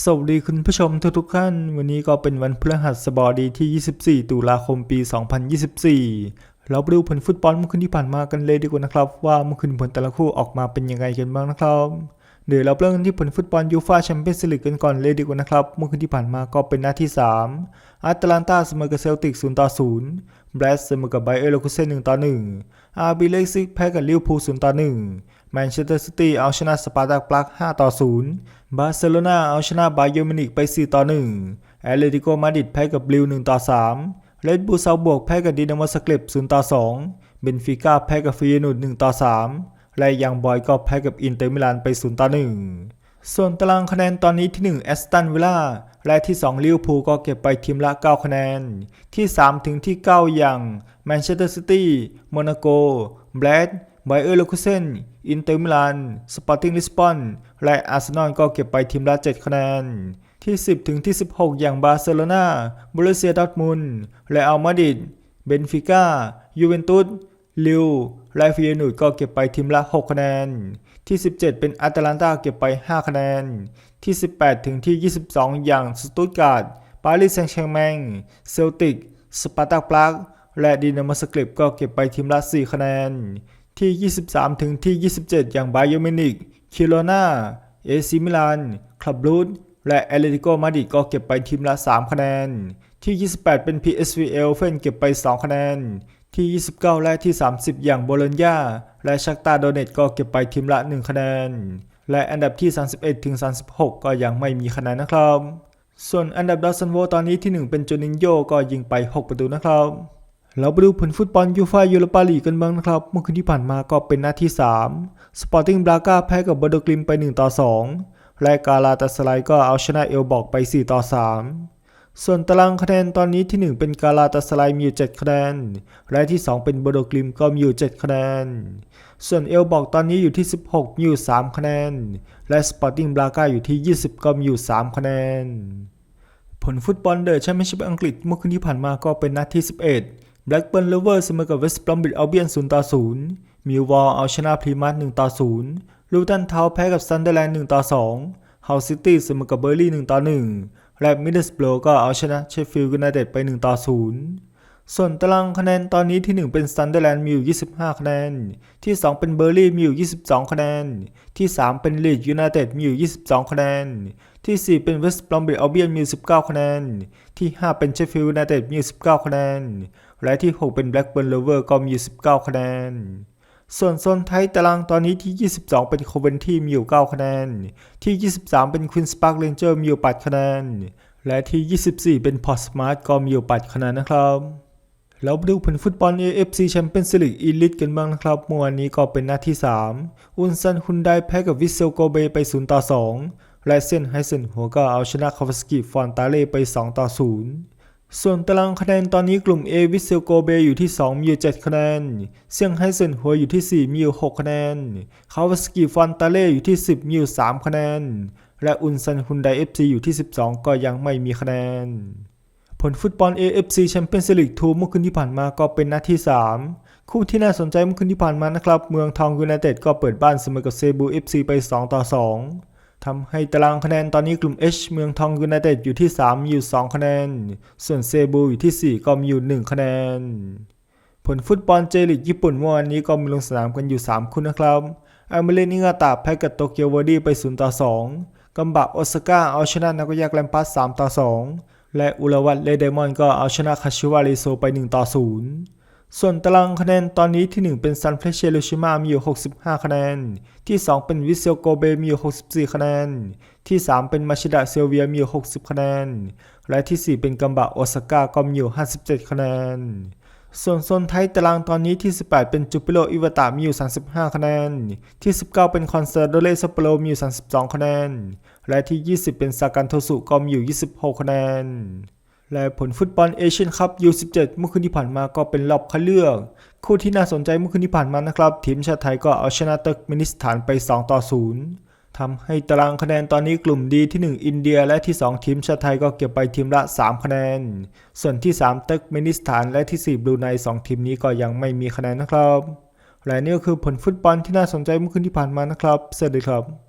สวัสดีคุณผู้ชมทุกๆท่าน วันนี้ก็เป็นวันพฤหัสบดีที่ 24 ตุลาคมปี 2024 เราไปดูผลฟุตบอลเมื่อคืนที่ผ่านมากันเลยดีกว่านะครับ ว่าเมื่อคืนผลแต่ละคู่ออกมาเป็นยังไงกันบ้างนะครับเดี๋ยวเราเริ่มกันที่ผลฟุตบอลยูฟาแชมเปี้ยนส์ลีกกันก่อนเลยดีกว่านะครับ เมื่อคืนที่ผ่านมาก็เป็นนัดที่ 3อัตแลนตาเสมอกับเซลติก 0 ต่อ 0 แบรสเสมอกับไบเออร์เลคูเซ่น1ต่อ 1 อาร์บีเลกซิกแพ้กับลิเวอร์พูล 0 ต่อ 1 แมนเชสเตอร์ซิตี้เอาชนะสปาร์ตากปลัก 5 ต่อ 0 บาร์เซโลนาเอาชนะบาเยอร์มินิกไป 4 ต่อ 1 แอตเลติโกมาดริดแพ้กับบลิว 1 ต่อ 3 เรดบูลซาบวกแพ้กับดินาโมสเกเลบ0 ต่อ 2 เบนฟิก้าแพ้กับฟิเยนูด1 ต่อ 3 และยังบอยก็แพ้กับอินเตอร์มิลานไป 0 ต่อ 1 ส่วนตารางคะแนนตอนนี้ที่ 1 แอสตันวิลล่า และที่ 2 ลิเวอร์พูลก็เก็บไปทีมละ 9 คะแนน ที่ 3 ถึงที่ 9 อย่างแมนเชสเตอร์ซิตี้ โมนาโก แบรด ไบเออร์เลคูเซนอินเตอร์มิลาน สปอร์ติ้งลิสบอน และอาร์เซนอลก็เก็บไปทีมละ 7 คะแนน ที่ 10 ถึงที่ 16 อย่างบาร์เซโลนาบรูเซียดอร์ทมุนและอัลมาดิดเบนฟิก้า ยูเวนตุส ลิว และฟิเยนูดก็เก็บไปทีมละ 6 คะแนน ที่ 17 เป็นอาตแลนตาเก็บไป 5 คะแนน ที่ 18 ถึงที่ 22 อย่างสตุตการ์ด ปารีสแซงต์แชร์แมง เซลติก สปาร์ตากปลักและดินาโมสกลิปก็เก็บไปทีมละ 4 คะแนน ที่ 23 ถึงที่ 27 อย่างไบเยอร์มินิกคิโลนาเอซิมิลาน คลับรูดและแอตเลติโกมาดริดก็เก็บไปทีมละ 3 คะแนน ที่ 28 เป็น PSV เอลเฟนเก็บไป 2 คะแนน ที่ 29 และที่ 30 อย่างโบโลญญาและชักตาโดเนตก็เก็บไปทีมละ 1 คะแนน และอันดับที่ 31 ถึง 36 ก็ยังไม่มีคะแนนนะครับ ส่วนอันดับดาวซันโวตอนนี้ที่ 1 เป็นโจนินโยก็ยิงไป 6 ประตูนะครับ เราไปดูผลฟุตบอลยูฟ่ายูโรปาลีกกันบ้างนะครับ เมื่อคืนที่ผ่านมาก็เป็นนัดที่ 3 สปอร์ติ้งบรากาแพ้กับบอโดกลิมไป 1 ต่อ 2 และกาลาตาสไลก็เอาชนะเอลบอกไป 4 ต่อ 3 ส่วนตารางคะแนนตอนนี้ที่ 1 เป็นกาลาตาสไลมีอยู่ 7 คะแนน และที่ 2 เป็นบอโดกลิมก็มีอยู่ 7 คะแนน ส่วนเอลบอกตอนนี้อยู่ที่ 16 มีอยู่ 3 คะแนน และสปอร์ติ้งบรากาอยู่ที่ 20 ก็มีอยู่ 3 คะแนน ผลฟุตบอลเดอะแชมเปี้ยนชิพอังกฤษเมื่อคืนที่ผ่านมาก็เป็นนัดที่ 11 แบล็กเบิร์นเลเวอร์เสมอกับเวสต์บรอมบิดอัลเบียน0ต่อ0มิลวอลเอาชนะพรีมัส1ต่อ0ลูตันเทาแพ้กับซันเดอร์แลนด์1ต่อ2เฮาซิตี้เสมอกับเบอร์ลี่1ต่อ1และมิดเดิลสโบรก็เอาชนะเชฟฟิลด์ยูไนเต็ดไป1ต่อ0ส่วนตารางคะแนนตอนนี้ที่ 1 เป็นซันเดอร์แลนด์มีอยู่ 25 คะแนน ที่ 2 เป็นเบอร์ลี่มีอยู่ 22 คะแนน ที่ 3 เป็นลีดยูไนเต็ดมีอยู่ 22 คะแนน ที่ 4 เป็นเวสต์บรอมบิดอัลเบียนมีอยู่19 คะแนน ที่ 5 เป็นเชฟฟิลด์ยูไนเต็ดมี 19 คะแนน และที่ 6 เป็น Blackburn Rover ก็มี 19 คะแนน ส่วนโซนไทยตารางตอนนี้ที่ 22 เป็น Coventry มีอยู่ 9 คะแนน ที่ 23 เป็น Queen's Park Rangers มีอยู่ 8 คะแนน และที่ 24 เป็น Portsmouth ก็มีอยู่ 8 คะแนนนะครับเราไปดูผลฟุตบอล AFC Champions League Elite กันบ้างนะครับ เมื่อวานนี้ก็เป็นนัดที่ 3 อุนซันฮุนไดแพ้กับวิเซลโกเบไป 0 ต่อ 2 และเซนไฮเซนหัวก็เอาชนะคาฟสกิฟอนตาเล่ไป 2 ต่อ 0 ส่วนตารางคะแนนตอนนี้กลุ่ม A วิเซลโกเบอยู่ที่ 2 มีอยู่ 7 คะแนน เซี่ยงไฮ้เซินหัวอยู่ที่ 4 มีอยู่ 6 คะแนน คาวาสกิฟอนตาเล่อยู่ที่ 10 มีอยู่ 3 คะแนน และอุนซันฮุนได FC อยู่ที่ 12 ก็ยังไม่มีคะแนน ผลฟุตบอล AFC Champions League 2เมื่อคืนที่ผ่านมาก็เป็นนัดที่ 3 คู่ที่น่าสนใจเมื่อคืนที่ผ่านมานะครับ เมืองทองยูไนเต็ดก็เปิดบ้านเสมอกับเซบู FC ไป 2 ต่อ 2 ทำให้ตารางคะแนนตอนนี้กลุ่ม H เมืองทองยูไนเต็ดอยู่ที่3มีอยู่ 2 คะแนน ส่วนเซบูอยู่ที่ 4 ก็มีอยู่ 1 คะแนน ผลฟุตบอลเจลิกญี่ปุ่นเมื่อวานนี้ก็มีลงสนามกันอยู่ 3 คู่นะครับอาเมเรนิงาตาแพ้กับโตเกียววอร์ดี้ไป 0 ต่อ 2 กัมบะโอซาก้าเอาชนะนากโยยาแกรมปัส 3 ต่อ 2 และอุลวัตเลเดมอนก็เอาชนะคาชิวาริโซไป 1 ต่อ 0 ส่วนตารางคะแนนตอนนี้ที่ 1 เป็นซันเฟรเชโรชิมามีอยู่ 65 คะแนน ที่ 2 เป็นวิเซลโกเบมีอยู่ 64 คะแนน ที่ 3 เป็นมาชิดะเซลเวียมีอยู่ 60 คะแนน และที่ 4 เป็นกัมบะโอซาก้าก็มีอยู่ 57 คะแนน ส่วนโซนไทยตารางตอนนี้ที่ 18 เป็นจูปิโรอิวตามีอยู่ 35 คะแนน ที่ 19 เป็นคอนเซอร์โดเลซัปโปโรมีอยู่ 32 คะแนน และที่ 20 เป็นซากันโทสุก็มีอยู่ 26 คะแนน และผลฟุตบอลเอเชียนคัพ U17 เมื่อคืนที่ผ่านมาก็เป็นรอบคัดเลือก คู่ที่น่าสนใจเมื่อคืนที่ผ่านมานะครับ ทีมชาติไทยก็เอาชนะเติร์กเมนิสถานไป 2 ต่อ 0ทำให้ตารางคะแนนตอนนี้กลุ่มดีที่ 1 อินเดีย และที่ 2 ทีมชาติไทยก็เก็บไปทีมละ 3 คะแนน ส่วนที่ 3 เติร์กเมนิสถาน และที่ 4 บรูไน 2 ทีมนี้ก็ยังไม่มีคะแนนนะครับ และนี่ก็คือผลฟุตบอลที่น่าสนใจเมื่อคืนที่ผ่านมานะครับสวัสดีครับ